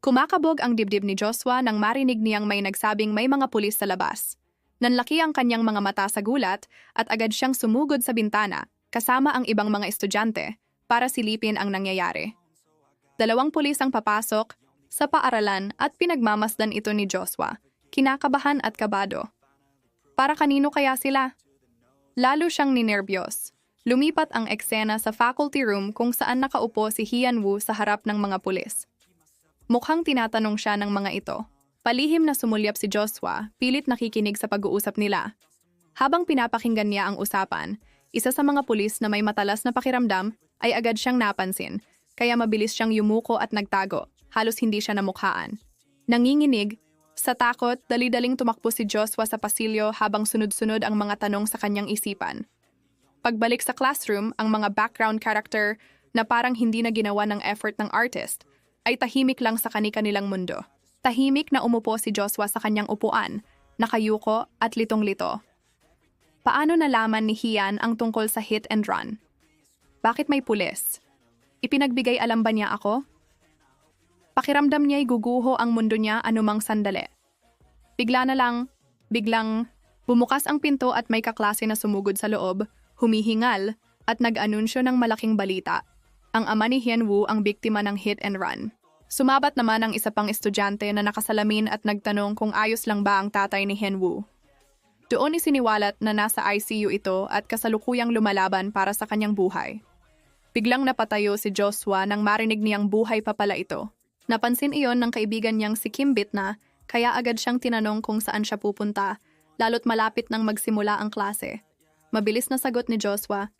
Kumakabog ang dibdib ni Joshua nang marinig niyang may nagsabing may mga pulis sa labas. Nanlaki ang kanyang mga mata sa gulat at agad siyang sumugod sa bintana kasama ang ibang mga estudyante para silipin ang nangyayari. Dalawang pulis ang papasok sa paaralan at pinagmamasdan ito ni Joshua, kinakabahan at kabado. Para kanino kaya sila? Lalo siyang ninerbyos. Lumipat ang eksena sa faculty room kung saan nakaupo si Hian Woo sa harap ng mga pulis. Mukhang tinatanong siya ng mga ito. Palihim na sumulyap si Joshua, pilit nakikinig sa pag-uusap nila. Habang pinapakinggan niya ang usapan, isa sa mga pulis na may matalas na pakiramdam ay agad siyang napansin, kaya mabilis siyang yumuko at nagtago, halos hindi siya namukhaan. Nanginginig, sa takot, dali-daling tumakbo si Joshua sa pasilyo habang sunod-sunod ang mga tanong sa kanyang isipan. Pagbalik sa classroom, ang mga background character na parang hindi na ginawa ng effort ng artist ay tahimik lang sa kani-kanilang mundo. Tahimik na umupo si Joshua sa kanyang upuan, nakayuko at litong-lito. Paano nalaman ni Hian ang tungkol sa hit and run? Bakit may pulis? Ipinagbigay alam ba niya ako? Pakiramdam niya'y guguho ang mundo niya anumang sandali. Bigla na lang, biglang, bumukas ang pinto at may kaklase na sumugod sa loob, humihingal, at nag-anunsyo ng malaking balita. Ang ama ni Hian Woo ang biktima ng hit and run. Sumabat naman ang isa pang estudyante na nakasalamin at nagtanong kung ayos lang ba ang tatay ni Hian Woo. Doon isiniwalat na nasa ICU ito at kasalukuyang lumalaban para sa kanyang buhay. Biglang napatayo si Joshua nang marinig niyang buhay pa pala ito. Napansin iyon ng kaibigan niyang si Kimbit na kaya agad siyang tinanong kung saan siya pupunta, lalo't malapit nang magsimula ang klase. Mabilis na sagot ni Joshua,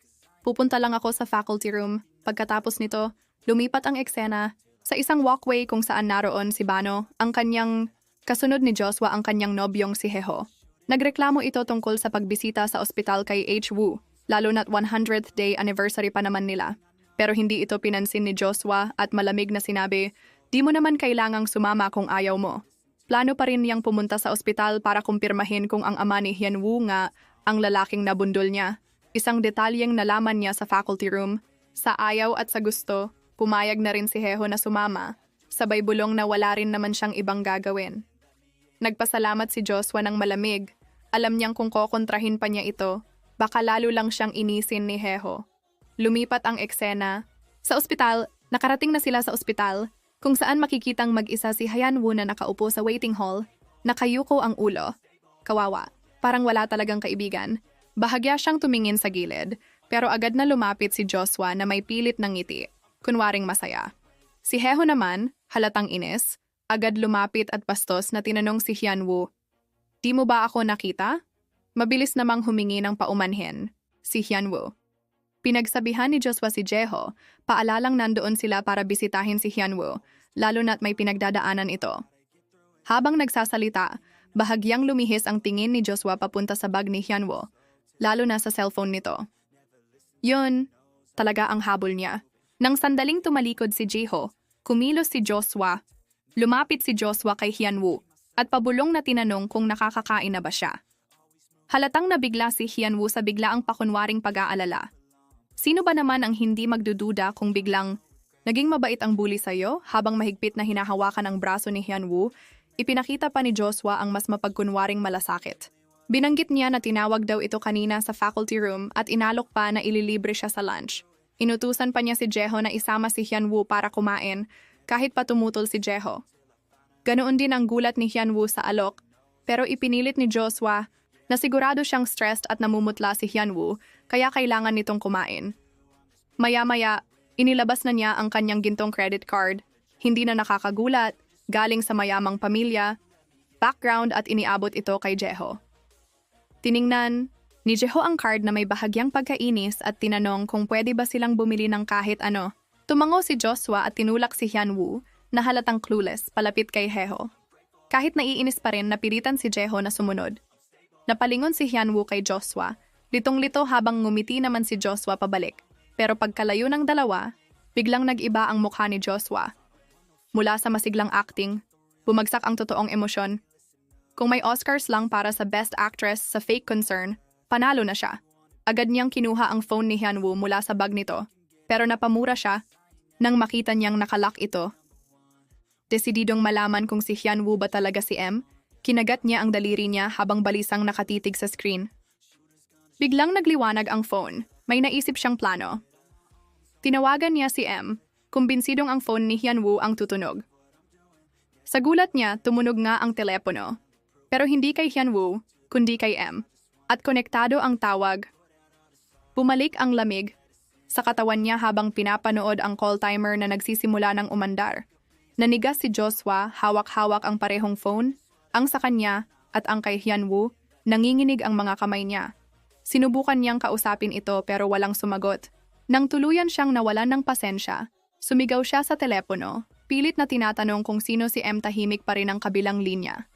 Pupunta lang ako sa faculty room. Pagkatapos nito, lumipat ang eksena sa isang walkway kung saan naroon si Bano, ang kanyang kasunod ni Joshua ang kanyang nobyong si Heho. Nagreklamo ito tungkol sa pagbisita sa ospital kay H. Woo, lalo na't 100th day anniversary pa naman nila. Pero hindi ito pinansin ni Joshua at malamig na sinabi, di mo naman kailangang sumama kung ayaw mo. Plano pa rin niyang pumunta sa ospital para kumpirmahin kung ang ama ni Hyun Woo nga ang lalaking nabundol niya. Isang detalyeng nalaman niya sa faculty room, sa ayaw at sa gusto, pumayag na rin si Heho na sumama, sabay bulong na wala rin naman siyang ibang gagawin. Nagpasalamat si Joshua ng malamig, alam niyang kung kokontrahin pa niya ito, baka lalo lang siyang inisin ni Heho. Lumipat ang eksena. Sa ospital, nakarating na sila sa ospital, kung saan makikitang mag-isa si Hayan Woo na nakaupo sa waiting hall, nakayuko ang ulo. Kawawa, parang wala talagang kaibigan. Bahagya siyang tumingin sa gilid, pero agad na lumapit si Joshua na may pilit ng ngiti, kunwaring masaya. Si Heho naman, halatang inis, agad lumapit at bastos na tinanong si Hyunwoo, Di mo ba ako nakita? Mabilis namang humingi ng paumanhin, si Hyunwoo. Pinagsabihan ni Joshua si Jeho, paalalang nandoon sila para bisitahin si Hyunwoo, lalo na't may pinagdadaanan ito. Habang nagsasalita, bahagyang lumihis ang tingin ni Joshua papunta sa bag ni Hyunwoo, lalo na sa cellphone nito. Yun, talaga ang habol niya. Nang sandaling tumalikod si Jeho, kumilos si Joshua. Lumapit si Joshua kay Hyunwoo at pabulong na tinanong kung nakakakain na ba siya. Halatang nabigla si Hyunwoo sa biglaang pakunwaring pag-aalala. Sino ba naman ang hindi magdududa kung biglang naging mabait ang bully sa'yo habang mahigpit na hinahawakan ang braso ni Hyunwoo, ipinakita pa ni Joshua ang mas mapagkunwaring malasakit. Binanggit niya na tinawag daw ito kanina sa faculty room at inalok pa na ililibre siya sa lunch. Inutusan pa niya si Jeho na isama si Hyunwoo para kumain kahit pa tumutol si Jeho. Ganoon din ang gulat ni Hyunwoo sa alok, pero ipinilit ni Joshua na sigurado siyang stressed at namumutla si Hyunwoo kaya kailangan nitong kumain. Maya-maya, inilabas na niya ang kanyang gintong credit card, hindi na nakakagulat, galing sa mayamang pamilya, background at iniabot ito kay Jeho. Tiningnan ni Jeho ang card na may bahagyang pagkainis at tinanong kung pwede ba silang bumili ng kahit ano. Tumango si Joshua at tinulak si Hyunwoo na halatang clueless palapit kay Jeho. Kahit naiinis pa rin, napilitan si Jeho na sumunod. Napalingon si Hyunwoo kay Joshua, litong-lito habang ngumiti naman si Joshua pabalik. Pero pagkalayo ng dalawa, biglang nag-iba ang mukha ni Joshua. Mula sa masiglang acting, bumagsak ang totoong emosyon. Kung may Oscars lang para sa Best Actress sa Fake Concern, panalo na siya. Agad niyang kinuha ang phone ni Hyunwoo mula sa bag nito, pero napamura siya nang makita niyang nakalock ito Desididong malaman kung si Hyun Woo ba talaga si M, kinagat niya ang daliri niya habang balisang nakatitig sa screen. Biglang nagliwanag ang phone. May naisip siyang plano. Tinawagan niya si M, kumbinsidong ang phone ni Hyun Woo ang tutunog. Sa gulat niya, tumunog nga ang telepono. Pero hindi kay Hyun Woo, kundi kay M. At konektado ang tawag. Bumalik ang lamig sa katawan niya habang pinapanood ang call timer na nagsisimula ng umandar. Nanigas si Joshua, hawak-hawak ang parehong phone, ang sa kanya at ang kay Hyun Woo, nanginginig ang mga kamay niya. Sinubukan niyang kausapin ito pero walang sumagot. Nang tuluyan siyang nawalan ng pasensya, sumigaw siya sa telepono, pilit na tinatanong kung sino si M tahimik pa rin ang kabilang linya.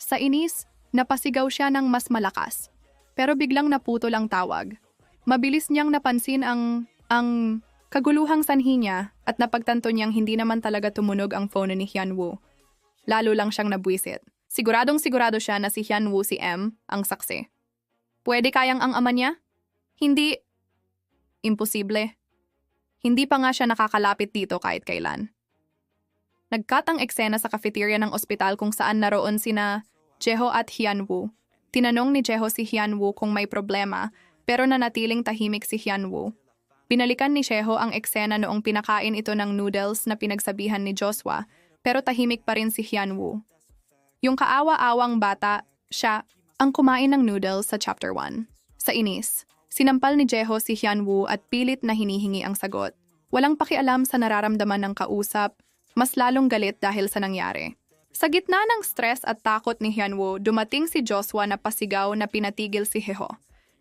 Sa inis, napasigaw siya ng mas malakas. Pero biglang naputol ang tawag. Mabilis niyang napansin ang, ang kaguluhang sanhi niya at napagtanto niyang hindi naman talaga tumunog ang phone ni Hyun Woo. Lalo lang siyang nabwisit. Siguradong sigurado siya na si Hyun Woo si M ang saksi. Pwede kayang ang ama niya? Hindi. Imposible. Hindi pa nga siya nakakalapit dito kahit kailan. Nagkat ang eksena sa cafeteria ng ospital kung saan naroon sina Jeho at Hyun Woo. Tinanong ni Jeho si Hyun Woo kung may problema pero nanatiling tahimik si Hyun Woo. Binalikan ni Jeho ang eksena noong pinakain ito ng noodles na pinagsabihan ni Joshua pero tahimik pa rin si Hyun Woo. Yung kaawa-awang bata, siya, ang kumain ng noodles sa chapter 1. Sa inis, sinampal ni Jeho si Hyun Woo at pilit na hinihingi ang sagot. Walang pakialam sa nararamdaman ng kausap, mas lalong galit dahil sa nangyari. Sa gitna ng stress at takot ni Hyun Woo, dumating si Joshua na pasigaw na pinatigil si Jeho.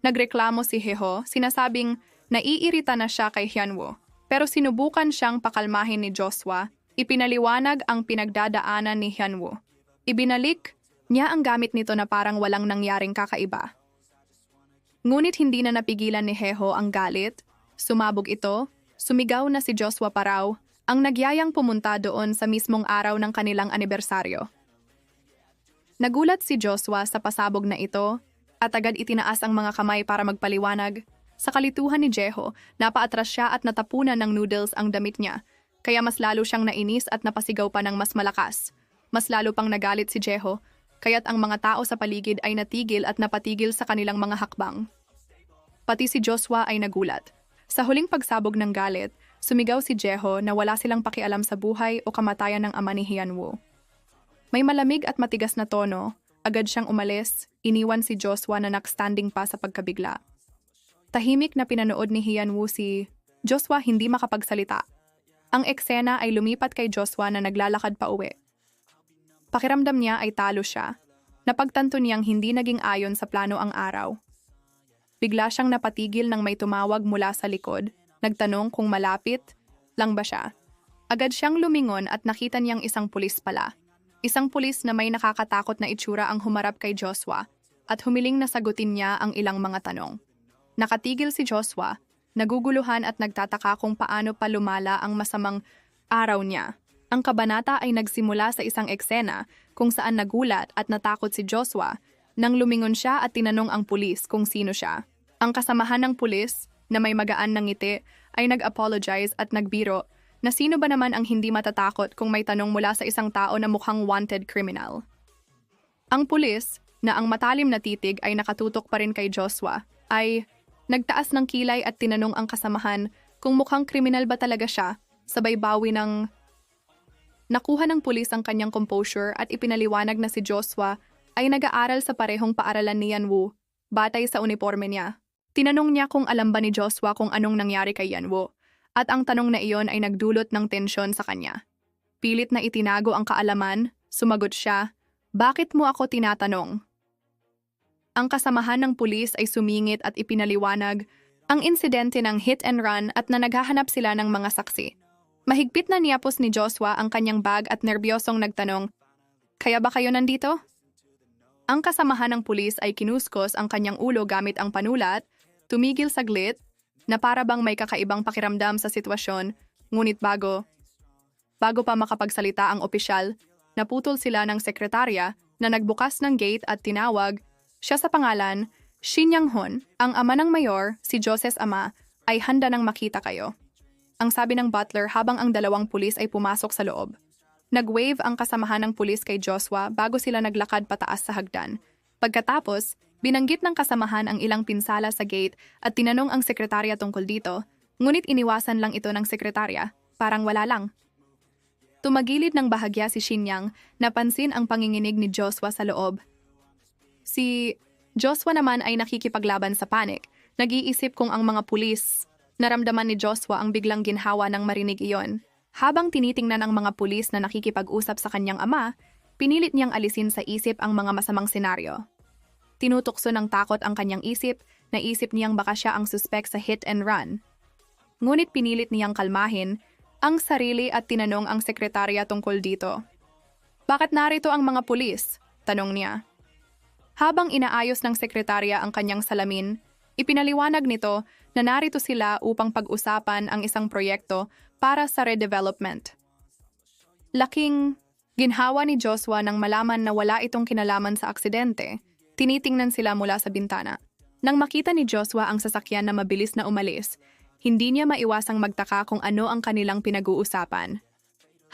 Nagreklamo si Jeho, sinasabing naiirita na siya kay Hyun Woo. Pero sinubukan siyang pakalmahin ni Joshua, ipinaliwanag ang pinagdadaanan ni Hyun Woo. Ibinalik niya ang gamit nito na parang walang nangyaring kakaiba. Ngunit hindi na napigilan ni Jeho ang galit, sumabog ito, sumigaw na si Joshua Paraw ang nagyayang pumunta doon sa mismong araw ng kanilang anibersaryo. Nagulat si Joshua sa pasabog na ito at agad itinaas ang mga kamay para magpaliwanag. Sa kalituhan ni Jeho, napaatras siya at natapunan ng noodles ang damit niya, kaya mas lalo siyang nainis at napasigaw pa ng mas malakas. Mas lalo pang nagalit si Jeho, kaya't ang mga tao sa paligid ay natigil at napatigil sa kanilang mga hakbang. Pati si Joshua ay nagulat. Sa huling pagsabog ng galit, sumigaw si Jeho na wala silang pakialam sa buhay o kamatayan ng ama ni Hyunwoo. May malamig at matigas na tono, agad siyang umalis, iniwan si Joshua na nakstanding pa sa pagkabigla. Tahimik na pinanood ni Hyunwoo si Joshua hindi makapagsalita. Ang eksena ay lumipat kay Joshua na naglalakad pa uwi. Pakiramdam niya ay talo siya. Napagtanto niyang hindi naging ayon sa plano ang araw. Bigla siyang napatigil nang may tumawag mula sa likod. Nagtanong kung malapit lang ba siya. Agad siyang lumingon at nakita niyang isang pulis pala. Isang pulis na may nakakatakot na itsura ang humarap kay Joshua at humiling na sagutin niya ang ilang mga tanong. Nakatigil si Joshua, naguguluhan at nagtataka kung paano pa lumala ang masamang araw niya. Ang kabanata ay nagsimula sa isang eksena kung saan nagulat at natakot si Joshua nang lumingon siya at tinanong ang pulis kung sino siya. Ang kasamahan ng pulis, na may magaan ng ngiti, ay nag-apologize at nagbiro na sino ba naman ang hindi matatakot kung may tanong mula sa isang tao na mukhang wanted criminal. Ang pulis, na ang matalim na titig ay nakatutok pa rin kay Joshua, ay nagtaas ng kilay at tinanong ang kasamahan kung mukhang kriminal ba talaga siya, sabay bawi ng Nakuha ng pulis ang kanyang composure at ipinaliwanag na si Joshua ay nag-aaral sa parehong paaralan ni Yanwoo, batay sa uniforme niya. Tinanong niya kung alam ba ni Joshua kung anong nangyari kay Yanwoo, at ang tanong na iyon ay nagdulot ng tensyon sa kanya. Pilit na itinago ang kaalaman, sumagot siya, Bakit mo ako tinatanong? Ang kasamahan ng pulis ay sumingit at ipinaliwanag ang insidente ng hit and run at na naghahanap sila ng mga saksi. Mahigpit na niyapos ni Joshua ang kanyang bag at nerbyosong nagtanong, Kaya ba kayo nandito? Ang kasamahan ng pulis ay kinuskos ang kanyang ulo gamit ang panulat, tumigil saglit, na para bang may kakaibang pakiramdam sa sitwasyon, ngunit bago, bago pa makapagsalita ang opisyal, naputol sila ng sekretarya na nagbukas ng gate at tinawag, siya sa pangalan, Shin Yang-hon, ang ama ng mayor, si Joses ama, ay handa nang makita kayo ang sabi ng butler habang ang dalawang pulis ay pumasok sa loob. Nag-wave ang kasamahan ng pulis kay Joshua bago sila naglakad pataas sa hagdan. Pagkatapos, binanggit ng kasamahan ang ilang pinsala sa gate at tinanong ang sekretarya tungkol dito, ngunit iniwasan lang ito ng sekretarya, parang wala lang. Tumagilid ng bahagya si Shinyang, napansin ang panginginig ni Joshua sa loob. Si Joshua naman ay nakikipaglaban sa panik, nag-iisip kung ang mga pulis. Naramdaman ni Joshua ang biglang ginhawa ng marinig iyon. Habang tinitingnan ang mga pulis na nakikipag-usap sa kanyang ama, pinilit niyang alisin sa isip ang mga masamang senaryo. Tinutukso ng takot ang kanyang isip, naisip niyang baka siya ang suspect sa hit and run. Ngunit pinilit niyang kalmahin ang sarili at tinanong ang sekretarya tungkol dito. Bakit narito ang mga pulis? Tanong niya. Habang inaayos ng sekretarya ang kanyang salamin, ipinaliwanag nito na narito sila upang pag-usapan ang isang proyekto para sa redevelopment. Laking ginhawa ni Joshua nang malaman na wala itong kinalaman sa aksidente, tinitingnan sila mula sa bintana. Nang makita ni Joshua ang sasakyan na mabilis na umalis, hindi niya maiwasang magtaka kung ano ang kanilang pinag-uusapan.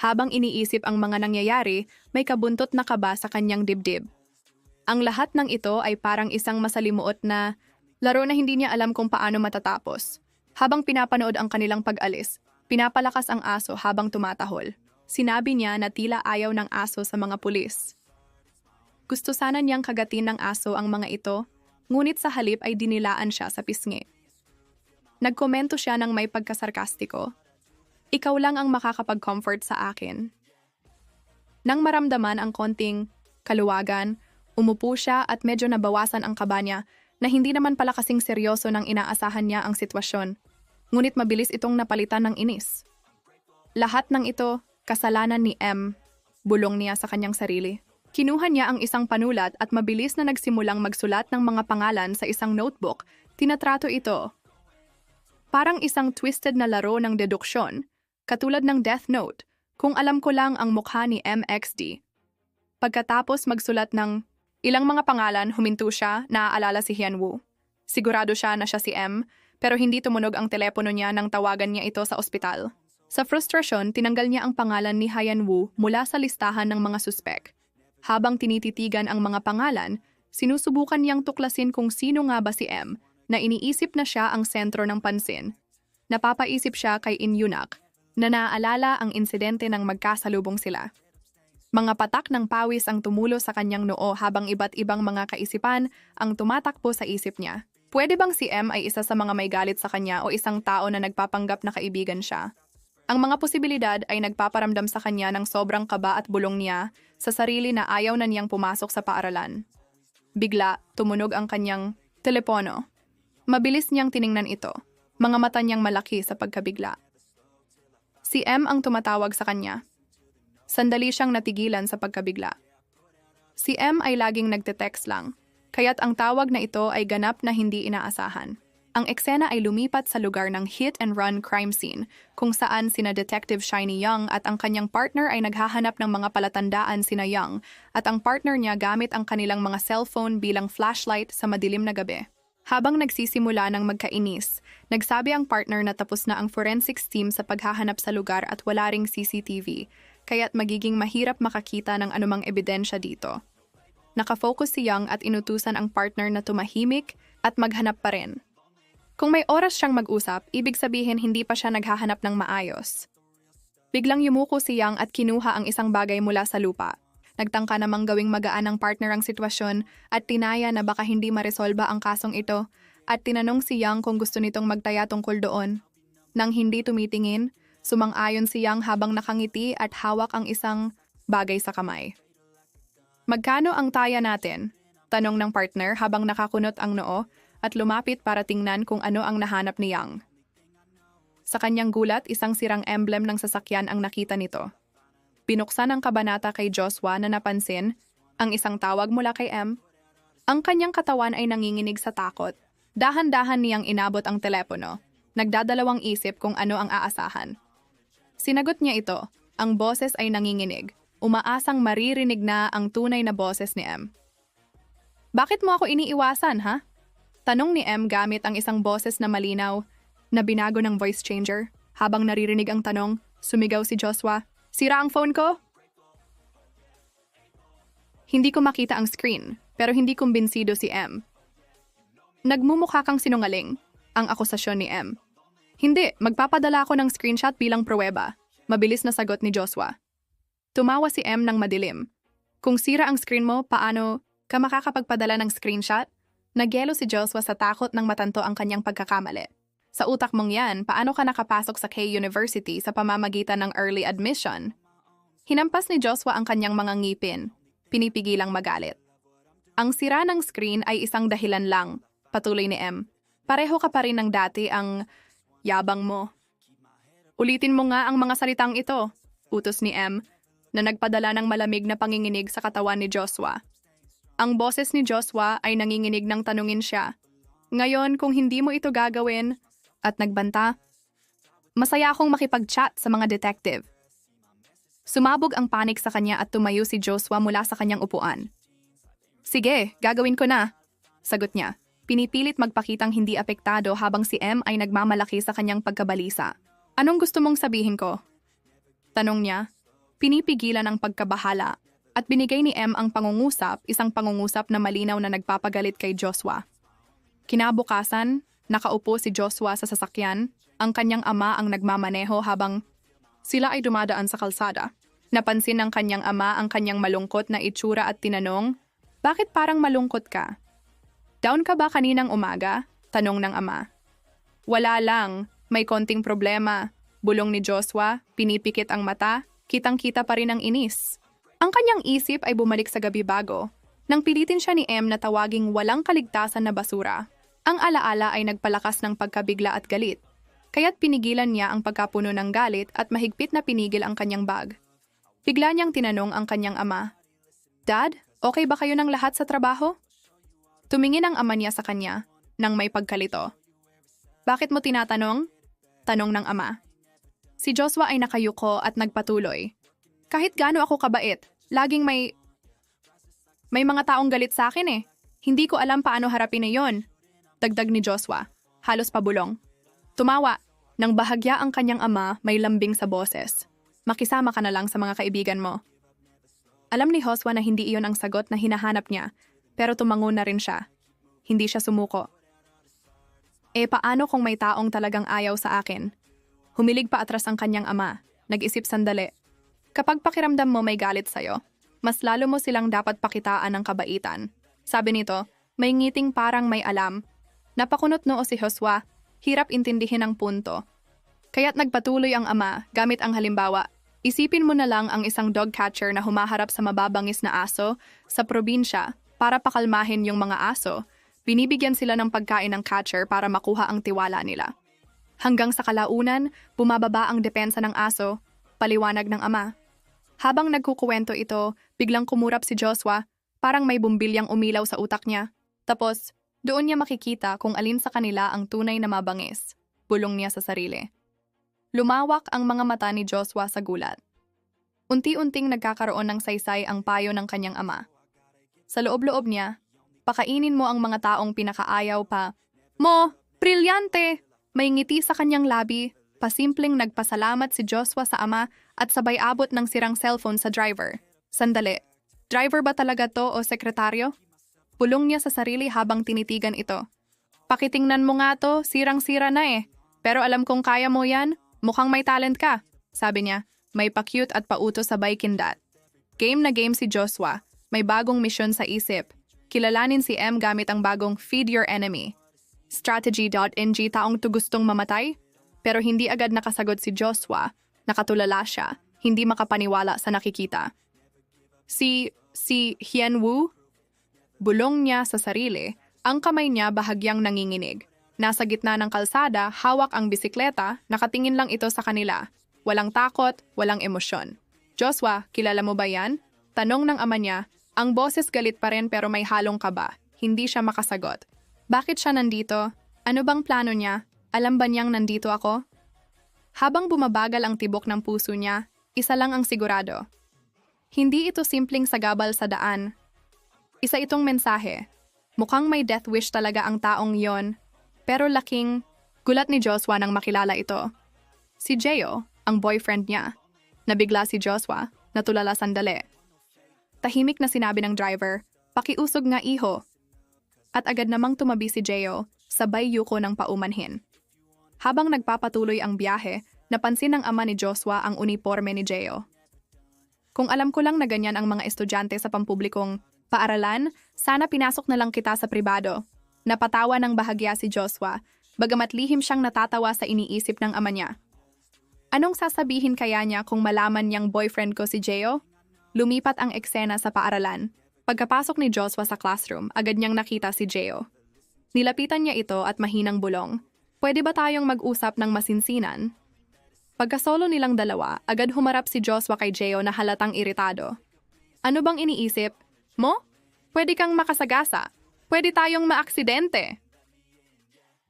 Habang iniisip ang mga nangyayari, may kabuntot na kaba sa kanyang dibdib. Ang lahat ng ito ay parang isang masalimuot na laro na hindi niya alam kung paano matatapos. Habang pinapanood ang kanilang pag-alis, pinapalakas ang aso habang tumatahol. Sinabi niya na tila ayaw ng aso sa mga pulis. Gusto sana niyang kagatin ng aso ang mga ito, ngunit sa halip ay dinilaan siya sa pisngi. Nagkomento siya ng may pagkasarkastiko. Ikaw lang ang makakapag-comfort sa akin. Nang maramdaman ang konting kaluwagan, umupo siya at medyo nabawasan ang kaba niya na hindi naman pala kasing seryoso nang inaasahan niya ang sitwasyon. Ngunit mabilis itong napalitan ng inis. Lahat ng ito, kasalanan ni M, bulong niya sa kanyang sarili. Kinuha niya ang isang panulat at mabilis na nagsimulang magsulat ng mga pangalan sa isang notebook. Tinatrato ito. Parang isang twisted na laro ng deduksyon, katulad ng Death Note, kung alam ko lang ang mukha ni MXD. Pagkatapos magsulat ng ilang mga pangalan, huminto siya, naaalala si Hyunwoo. Sigurado siya na siya si M, pero hindi tumunog ang telepono niya nang tawagan niya ito sa ospital. Sa frustrasyon, tinanggal niya ang pangalan ni Hyanwoo mula sa listahan ng mga suspek. Habang tinititigan ang mga pangalan, sinusubukan niyang tuklasin kung sino nga ba si M na iniisip na siya ang sentro ng pansin. Napapaisip siya kay Inyunak na naaalala ang insidente ng magkasalubong sila. Mga patak ng pawis ang tumulo sa kanyang noo habang iba't ibang mga kaisipan ang tumatakbo sa isip niya. Pwede bang si M ay isa sa mga may galit sa kanya o isang tao na nagpapanggap na kaibigan siya? Ang mga posibilidad ay nagpaparamdam sa kanya ng sobrang kaba at bulong niya sa sarili na ayaw na niyang pumasok sa paaralan. Bigla, tumunog ang kanyang telepono. Mabilis niyang tiningnan ito, mga mata niyang malaki sa pagkabigla. Si M ang tumatawag sa kanya. Sandali siyang natigilan sa pagkabigla. Si M ay laging nagte-text lang, kaya't ang tawag na ito ay ganap na hindi inaasahan. Ang eksena ay lumipat sa lugar ng hit-and-run crime scene kung saan sina Detective Shiny Young at ang kanyang partner ay naghahanap ng mga palatandaan sina Young at ang partner niya gamit ang kanilang mga cellphone bilang flashlight sa madilim na gabi. Habang nagsisimula ng magkainis, nagsabi ang partner na tapos na ang forensics team sa paghahanap sa lugar at wala ring CCTV, kaya't magiging mahirap makakita ng anumang ebidensya dito. Nakafocus si Young at inutusan ang partner na tumahimik at maghanap pa rin. Kung may oras siyang mag-usap, ibig sabihin hindi pa siya naghahanap ng maayos. Biglang yumuko si Yang at kinuha ang isang bagay mula sa lupa. Nagtangka namang gawing magaan ng partner ang sitwasyon at tinaya na baka hindi maresolba ang kasong ito at tinanong si Yang kung gusto nitong magtaya tungkol doon. Nang hindi tumitingin, sumang-ayon si Yang habang nakangiti at hawak ang isang bagay sa kamay. Magkano ang taya natin? Tanong ng partner habang nakakunot ang noo at lumapit para tingnan kung ano ang nahanap ni Yang. Sa kanyang gulat, isang sirang emblem ng sasakyan ang nakita nito. Binuksan ang kabanata kay Joshua na napansin ang isang tawag mula kay M. Ang kanyang katawan ay nanginginig sa takot. Dahan-dahan niyang inabot ang telepono. Nagdadalawang isip kung ano ang aasahan. Sinagot niya ito, ang boses ay nanginginig. Umaasang maririnig na ang tunay na boses ni M. Bakit mo ako iniiwasan, ha? Tanong ni M gamit ang isang boses na malinaw na binago ng voice changer. Habang naririnig ang tanong, sumigaw si Joshua, Sira ang phone ko? Hindi ko makita ang screen, pero hindi kumbinsido si M. Nagmumukha kang sinungaling, ang akusasyon ni M. Hindi, magpapadala ako ng screenshot bilang pruweba. Mabilis na sagot ni Joshua. Tumawa si M ng madilim. Kung sira ang screen mo, paano ka makakapagpadala ng screenshot? Nagyelo si Joshua sa takot ng matanto ang kanyang pagkakamali. Sa utak mong yan, paano ka nakapasok sa K University sa pamamagitan ng early admission? Hinampas ni Joshua ang kanyang mga ngipin. Pinipigilang magalit. Ang sira ng screen ay isang dahilan lang, patuloy ni M. Pareho ka pa rin ng dati ang yabang mo. Ulitin mo nga ang mga salitang ito, utos ni M, na nagpadala ng malamig na panginginig sa katawan ni Joshua. Ang boses ni Joshua ay nanginginig ng tanungin siya. Ngayon, kung hindi mo ito gagawin, at nagbanta, masaya akong makipag-chat sa mga detective. Sumabog ang panik sa kanya at tumayo si Joshua mula sa kanyang upuan. Sige, gagawin ko na, sagot niya. Pinipilit magpakitang hindi apektado habang si M ay nagmamalaki sa kanyang pagkabalisa. Anong gusto mong sabihin ko? Tanong niya. Pinipigilan ang pagkabahala at binigay ni M ang pangungusap, isang pangungusap na malinaw na nagpapagalit kay Joshua. Kinabukasan, nakaupo si Joshua sa sasakyan, ang kanyang ama ang nagmamaneho habang sila ay dumadaan sa kalsada. Napansin ng kanyang ama ang kanyang malungkot na itsura at tinanong, Bakit parang malungkot ka? Down ka ba kaninang umaga? Tanong ng ama. Wala lang, may konting problema. Bulong ni Joshua, pinipikit ang mata, kitang-kita pa rin ang inis. Ang kanyang isip ay bumalik sa gabi bago, nang pilitin siya ni M na tawaging walang kaligtasan na basura. Ang alaala ay nagpalakas ng pagkabigla at galit kaya't pinigilan niya ang pagkapuno ng galit at mahigpit na pinigil ang kanyang bag. Bigla niyang tinanong ang kanyang ama, Dad, okay ba kayo ng lahat sa trabaho? Tumingin ang ama niya sa kanya, nang may pagkalito. Bakit mo tinatanong? Tanong ng ama. Si Joshua ay nakayuko at nagpatuloy. Kahit gaano ako kabait, laging may... May mga taong galit sa akin eh. Hindi ko alam paano harapin na yon. Dagdag ni Joshua, halos pabulong. Tumawa, nang bahagya ang kanyang ama, may lambing sa boses. Makisama ka na lang sa mga kaibigan mo. Alam ni Hoswa na hindi iyon ang sagot na hinahanap niya, pero tumango na rin siya. Hindi siya sumuko. E paano kung may taong talagang ayaw sa akin? Humilig pa atras ang kanyang ama. Nag-isip sandali. Kapag pakiramdam mo may galit sa'yo, mas lalo mo silang dapat pakitaan ng kabaitan. Sabi nito, may ngiting parang may alam. Napakunot noo si Hoswa hirap intindihin ang punto. Kaya't nagpatuloy ang ama gamit ang halimbawa. Isipin mo na lang ang isang dog catcher na humaharap sa mababangis na aso sa probinsya para pakalmahin yung mga aso. Binibigyan sila ng pagkain ng catcher para makuha ang tiwala nila. Hanggang sa kalaunan, bumababa ang depensa ng aso, paliwanag ng ama. Habang nagkukuwento ito, biglang kumurap si Joshua, parang may bumbilyang umilaw sa utak niya. Tapos, doon niya makikita kung alin sa kanila ang tunay na mabangis, bulong niya sa sarili. Lumawak ang mga mata ni Joshua sa gulat. Unti-unting nagkakaroon ng saysay ang payo ng kanyang ama. Sa loob-loob niya, pakainin mo ang mga taong pinakaayaw pa. Mo, brilyante! May ngiti sa kanyang labi, pasimpleng nagpasalamat si Joshua sa ama at sabay abot ng sirang cellphone sa driver. Sandali, driver ba talaga to o sekretaryo? Pulong niya sa sarili habang tinitigan ito. Pakitingnan mo nga to, sirang-sira na eh. Pero alam kong kaya mo yan, mukhang may talent ka. Sabi niya, may pa-cute at pauto sa baikindat. Game na game si Joshua, may bagong misyon sa isip. Kilalanin si M gamit ang bagong Feed Your Enemy. Strategy.ng taong to gustong mamatay? Pero hindi agad nakasagot si Joshua. Nakatulala siya, hindi makapaniwala sa nakikita. Si, si Hien Wu? Bulong niya sa sarili, ang kamay niya bahagyang nanginginig. Nasa gitna ng kalsada, hawak ang bisikleta, nakatingin lang ito sa kanila. Walang takot, walang emosyon. Joshua, kilala mo ba yan? Tanong ng ama niya, ang boses galit pa rin pero may halong kaba. Hindi siya makasagot. Bakit siya nandito? Ano bang plano niya? Alam ba niyang nandito ako? Habang bumabagal ang tibok ng puso niya, isa lang ang sigurado. Hindi ito simpleng sagabal sa daan, isa itong mensahe. Mukhang may death wish talaga ang taong yon, pero laking gulat ni Joshua nang makilala ito. Si Jeo, ang boyfriend niya. Nabigla si Joshua, natulala sandali. Tahimik na sinabi ng driver, pakiusog nga iho. At agad namang tumabi si Jeo, sabay yuko ng paumanhin. Habang nagpapatuloy ang biyahe, napansin ng ama ni Joshua ang uniforme ni Jeo. Kung alam ko lang na ganyan ang mga estudyante sa pampublikong paaralan, sana pinasok na lang kita sa pribado. Napatawa ng bahagya si Joshua, bagamat lihim siyang natatawa sa iniisip ng ama niya. Anong sasabihin kaya niya kung malaman niyang boyfriend ko si Jeo? Lumipat ang eksena sa paaralan. Pagkapasok ni Joshua sa classroom, agad niyang nakita si Jeo. Nilapitan niya ito at mahinang bulong. Pwede ba tayong mag-usap ng masinsinan? Pagkasolo nilang dalawa, agad humarap si Joshua kay Jeo na halatang iritado. Ano bang iniisip? Mo? Pwede kang makasagasa. Pwede tayong maaksidente.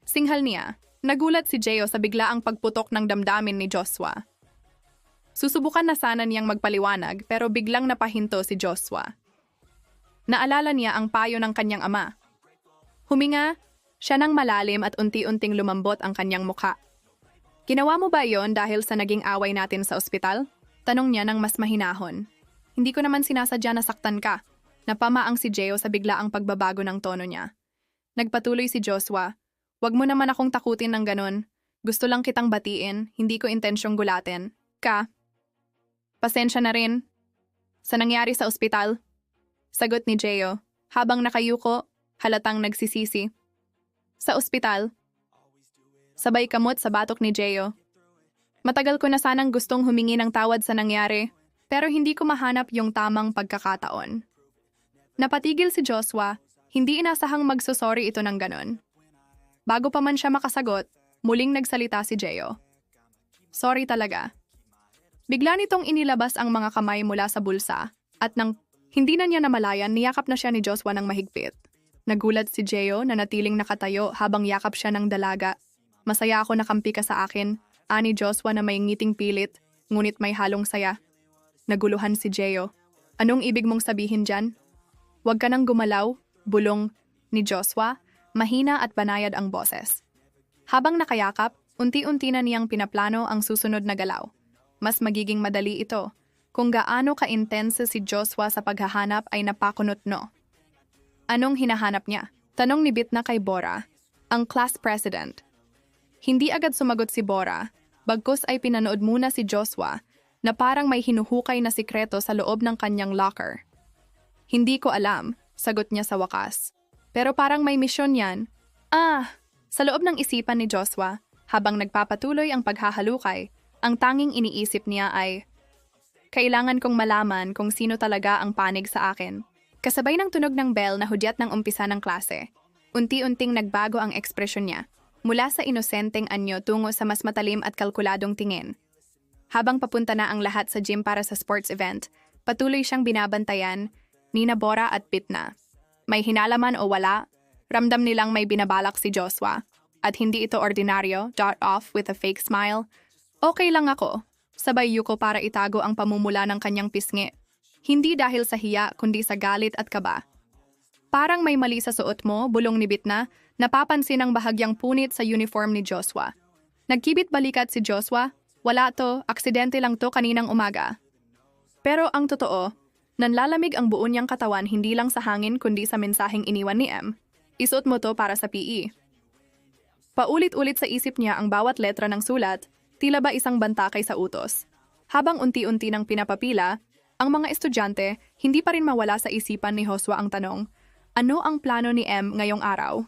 Singhal niya, nagulat si Jeo sa biglaang pagputok ng damdamin ni Joshua. Susubukan na sana niyang magpaliwanag pero biglang napahinto si Joshua. Naalala niya ang payo ng kanyang ama. Huminga, siya nang malalim at unti-unting lumambot ang kanyang mukha. Ginawa mo ba yon dahil sa naging away natin sa ospital? Tanong niya ng mas mahinahon. Hindi ko naman sinasadya na saktan ka. Napamaang si Jeo sa biglaang pagbabago ng tono niya. Nagpatuloy si Joshua. Huwag mo naman akong takutin ng ganon. Gusto lang kitang batiin, hindi ko intensyong gulatin. Ka. Pasensya na rin. Sa nangyari sa ospital? Sagot ni Jeo, habang nakayuko, halatang nagsisisi. Sa ospital, Sabay kamot sa batok ni Jeo. Matagal ko na sanang gustong humingi ng tawad sa nangyari, pero hindi ko mahanap yung tamang pagkakataon. Napatigil si Joshua, hindi inasahang magsosorry ito ng ganon. Bago pa man siya makasagot, muling nagsalita si Jeo. Sorry talaga. Bigla nitong inilabas ang mga kamay mula sa bulsa, at nang hindi na niya namalayan, niyakap na siya ni Joshua ng mahigpit. Nagulat si Jeo na natiling nakatayo habang yakap siya ng dalaga Masaya ako nakampi ka sa akin, ani Joshua na may ngiting pilit, ngunit may halong saya. Naguluhan si Jeo. Anong ibig mong sabihin dyan? Huwag ka nang gumalaw, bulong ni Joshua, mahina at banayad ang boses. Habang nakayakap, unti-unti na niyang pinaplano ang susunod na galaw. Mas magiging madali ito kung gaano ka-intense si Joshua sa paghahanap ay napakunot no. Anong hinahanap niya? Tanong ni Bitna kay Bora, ang class president. Hindi agad sumagot si Bora, bagkus ay pinanood muna si Joshua na parang may hinuhukay na sikreto sa loob ng kanyang locker. Hindi ko alam, sagot niya sa wakas. Pero parang may misyon yan. Ah, sa loob ng isipan ni Joshua, habang nagpapatuloy ang paghahalukay, ang tanging iniisip niya ay, Kailangan kong malaman kung sino talaga ang panig sa akin. Kasabay ng tunog ng bell na hudyat ng umpisa ng klase, unti-unting nagbago ang ekspresyon niya mula sa inosenteng anyo tungo sa mas matalim at kalkuladong tingin. Habang papunta na ang lahat sa gym para sa sports event, patuloy siyang binabantayan ni Nabora at Pitna. May hinalaman o wala, ramdam nilang may binabalak si Joshua. At hindi ito ordinaryo, dot off with a fake smile. Okay lang ako. Sabay yuko para itago ang pamumula ng kanyang pisngi. Hindi dahil sa hiya, kundi sa galit at kaba. Parang may mali sa suot mo, bulong ni Bitna, napapansin ang bahagyang punit sa uniform ni Joshua. Nagkibit balikat si Joshua, wala to, aksidente lang to kaninang umaga. Pero ang totoo, nanlalamig ang buo niyang katawan hindi lang sa hangin kundi sa mensaheng iniwan ni M. Isuot mo to para sa PE. Paulit-ulit sa isip niya ang bawat letra ng sulat, tila ba isang bantakay sa utos. Habang unti-unti nang pinapapila, ang mga estudyante, hindi pa rin mawala sa isipan ni Joshua ang tanong, ano ang plano ni M ngayong araw?